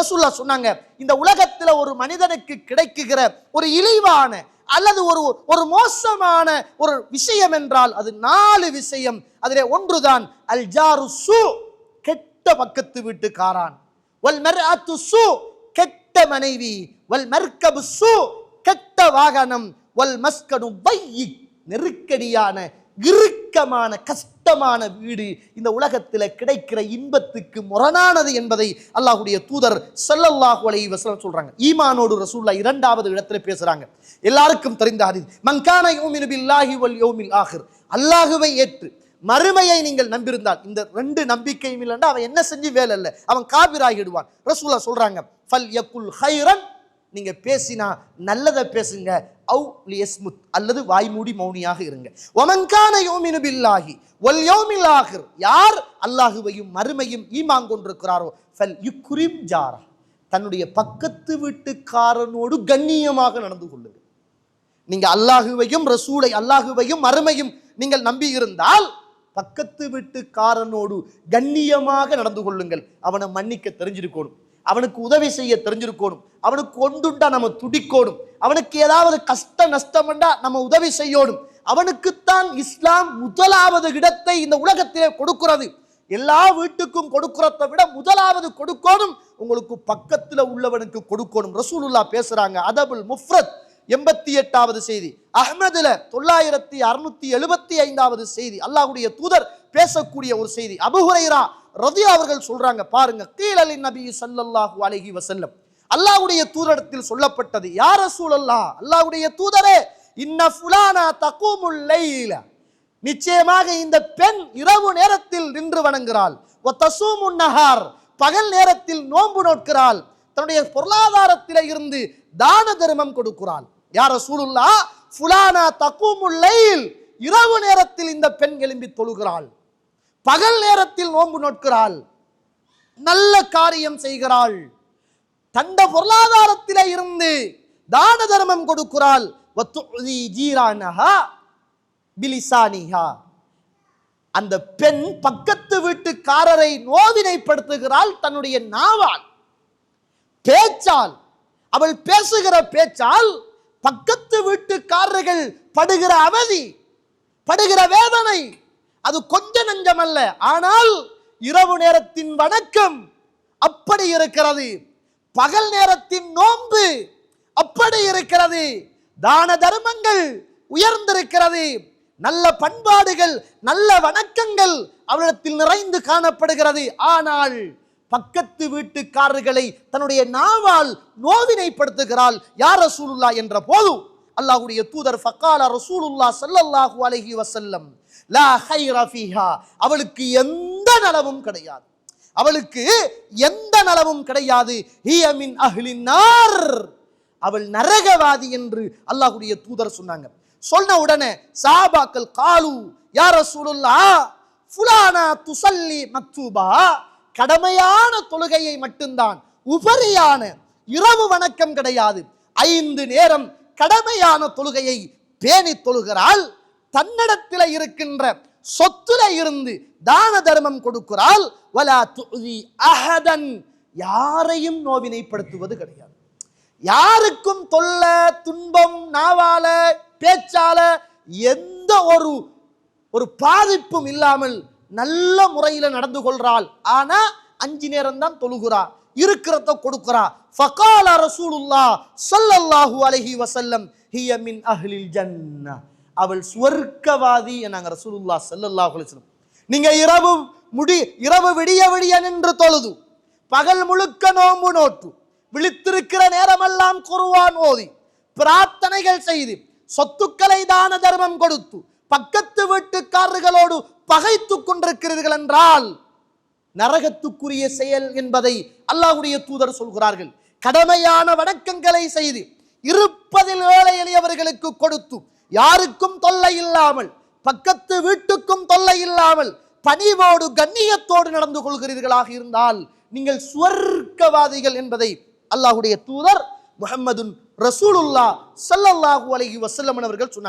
ரசூல்லா சொன்னாங்க இந்த உலகத்துல ஒரு மனிதனுக்கு கிடைக்குகிற ஒரு இழிவான அல்லது ஒரு ஒரு மோசமான ஒரு விஷயம் என்றால் அது நாலு விஷயம். அதிலே ஒன்றுதான் அல் ஜாரு சு கெட்ட பக்கத்து வீட்டுக்காரான். வல் மர்அத்து சு கெட்ட மனைவி. வல் மர்கபு சு கெட்ட வாகனம். வல் மஸ்கனு வை நெருக்கடியான இறுக்கமான கஷ்டமான வீடு இந்த உலகத்தில் கிடைக்கிற இன்பத்துக்கு முரணானது என்பதை அல்லாஹ்வுடைய தூதர் ஸல்லல்லாஹு அலை வசலம் சொல்றாங்க. ஈமானோடு ரசூல்லா இரண்டாவது இடத்துல பேசுறாங்க. எல்லாருக்கும் தெரிந்த ஹதீஸ் மங்கான யோமின் பில்லாஹி வல் யோமில் ஆஹிர். அல்லாஹுவை ஏற்று மறுமையை நீங்கள் நம்பியிருந்தால் இந்த ரெண்டு நம்பிக்கையும் இல்லைன்னா அவன் என்ன செஞ்சு வேலை இல்லை. அவன் காபிராகிடுவான். ரசூலா சொல்றாங்க ஃபல் யக்குல் ஹைரன் நீங்கள் பேசினா நல்லதை பேசுங்க. அவு லியஸ்முத் அல்லது வாய்மூடி மௌனியாக இருங்க. ஒமன்கான யோமினு பில்லாகி ஒல் யௌமில் ஆகிர். யார் அல்லாஹுவையும் மறுமையும் ஈமாங் கொண்டிருக்கிறாரோ? ஃபல் யுக்ரிம் ஜாரா தன்னுடைய பக்கத்து வீட்டுக்காரனோடு கண்ணியமாக நடந்து கொள்ளுங்க நீங்கள் அல்லாஹுவையும் ரசூலை அல்லாஹுவையும் மறுமையும் நீங்கள் நம்பி இருந்தால் பக்கத்து வீட்டுக்காரனோடு கண்ணியமாக நடந்து கொள்ளுங்கள். அவனை மன்னிக்க தெரிஞ்சிருக்கணும். அவனுக்கு உதவி செய்ய தெரிஞ்சிருக்கணும். அவனுக்கு ஒன்றுண்டா நம்ம துடிக்கணும். அவனுக்கு ஏதாவது கஷ்ட நஷ்டம்ண்டா நம்ம உதவி செய்யணும். அவனுக்குத்தான் இஸ்லாம் முதலாவது இடத்தை இந்த உலகத்திலே கொடுக்கிறது. எல்லா வீட்டுக்கும் கொடுக்கிறத விட முதலாவது கொடுக்கணும். உங்களுக்கு பக்கத்தில் உள்ளவனுக்கு கொடுக்கணும். ரசூலுல்லா பேசுறாங்க அதபுல் முஃப்ரத் எண்பத்தி எட்டாவது செய்தி. அஹ்மதுல தொள்ளாயிரத்தி அறுநூத்தி எழுபத்தி ஐந்தாவது செய்தி. அல்லாஹுடைய தூதர் பேசக்கூடிய ஒரு செய்தி. அபுஹுரைரா ரதி அவர்கள் சொல்றாங்க பாருங்க கீழலின் நபி சல்லல்லாஹு அலஹி வசல்லம் அல்லாவுடைய தூதரத்தில் சொல்லப்பட்டது யார சூழல்லா அல்லாஹ்வுடைய தூதரே இன்ன ஃபுலானா தகூமுல் லைல. நிச்சயமாக இந்த பெண் இரவு நேரத்தில் நின்று வணங்குகிறாள் ஒத்தசூமுன் நஹார் பகல் நேரத்தில் நோன்பு நோட்கிறாள். தன்னுடைய பொருளாதாரத்தில இருந்து தான தர்மம் கொடுக்கிறாள். யார சூழல்லா ஃபுலானா தகூமுல் லைல். இரவு நேரத்தில் இந்த பெண் எழும்பி தொழுகிறாள். பகல் நேரத்தில் நோன்பு நோட்கிறாள். நல்ல காரியம் செய்கிறாள். தண்ட பொருளாதாரத்தில இருந்து தான தர்மம் கொடுக்கிறாள். அந்த பெண் பக்கத்து வீட்டுக்காரரை நோவினைப்படுத்துகிறாள் தன்னுடைய நாவால். பேச்சால் அவள் பேசுகிற பேச்சால் பக்கத்து வீட்டுக்காரர்கள் படுகிற அவதி படுகிற வேதனை அது கொஞ்ச அல்ல ஆனால் இரவு நேரத்தின் வணக்கம் அப்படி இருக்கிறது. பகல் நேரத்தின் நோன்பு அப்படி இருக்கிறது. தான தர்மங்கள் உயர்ந்திருக்கிறது. நல்ல பண்பாடுகள் நல்ல வணக்கங்கள் அவரிடத்தில் நிறைந்து காணப்படுகிறது. ஆனால் பக்கத்து வீட்டுக்காரர்களை தன்னுடைய நாவால் நோவினைப்படுத்துகிறாள் யார் ரசூலுல்லா என்ற போதும் அல்லாஹுடைய தூதர் ஃபக்கால ரசூலுல்லா சல்லல்லாஹு அலஹி வசல்லம் லா ஹை ஃபீஹா. அவளுக்கு எந்த நலவும் கிடையாது. அவளுக்கு எந்த நலவும் கிடையாது. ஹியமின் மின் நார் அவள் நரகவாதி என்று அல்லாஹுடைய தூதர் சொன்னாங்க. சொன்ன உடனே சாபாக்கள் காலு யார் ரசூலுல்லா ஃபுலானா துசல்லி மக்தூபா. கடமையான தொழுகையை மட்டும்தான் உபரியான இரவு வணக்கம் கிடையாது. ஐந்து நேரம் கடமையான தொழுகையை பேணி தொழுகிறாள் தன்னிடத்தில் இருக்கின்ற சொத்துல இருந்து தான தர்மம் கொடுக்கிறாள். வலா துதி அஹதன். யாரையும் நோவினைப்படுத்துவது கிடையாது. யாருக்கும் தொல்ல துன்பம் நாவால பேச்சால எந்த ஒரு ஒரு பாதிப்பும் இல்லாமல் நல்ல முறையில் நடந்து கொள்றாள். ஆனா அஞ்சு நேரம் தான் தொழுகிறாள் இருக்கிறத கொடுக்கிறா. ஃபகால ரசூலுல்லா ஸல்லல்லாஹு அலைஹி வஸல்லம் ஹிய மின் அஹ்லில் ஜன்னா. அவள் சுவர்க்கவாதி என்னாங்க ரசூலுல்லா ஸல்லல்லாஹு அலைஹி வஸல்லம். நீங்க இரவு முடி இரவு விடிய விடிய நின்று தொழுது. பகல் முழுக்க நோன்பு நோட்டு விழித்திருக்கிற நேரமெல்லாம் குருவான் ஓதி. பிரார்த்தனைகள் செய்து. சொத்துக்களை தான தர்மம் கொடுத்து. பக்கத்து வீட்டுக்காரர்களோடு பகைத்துக் கொண்டிருக்கிறீர்கள் என்றால் நரகத்துக்குரிய செயல் என்பதை அல்லாஹுடைய தூதர் சொல்கிறார்கள். கடமையான வணக்கங்களை செய்து இருப்பதில் ஏழை எளியவர்களுக்கு கொடுத்து யாருக்கும் தொல்லை இல்லாமல் பக்கத்து வீட்டுக்கும் தொல்லை இல்லாமல் பணிவோடு கண்ணியத்தோடு நடந்து கொள்கிறீர்களாக இருந்தால் நீங்கள் சுவர்க்கவாதிகள் என்பதை அல்லாஹுடைய தூதர் முஹம்மதுன் ரசூலுல்லா ஸல்லல்லாஹு அலஹி வஸல்லம் அவர்கள் சொன்னார்.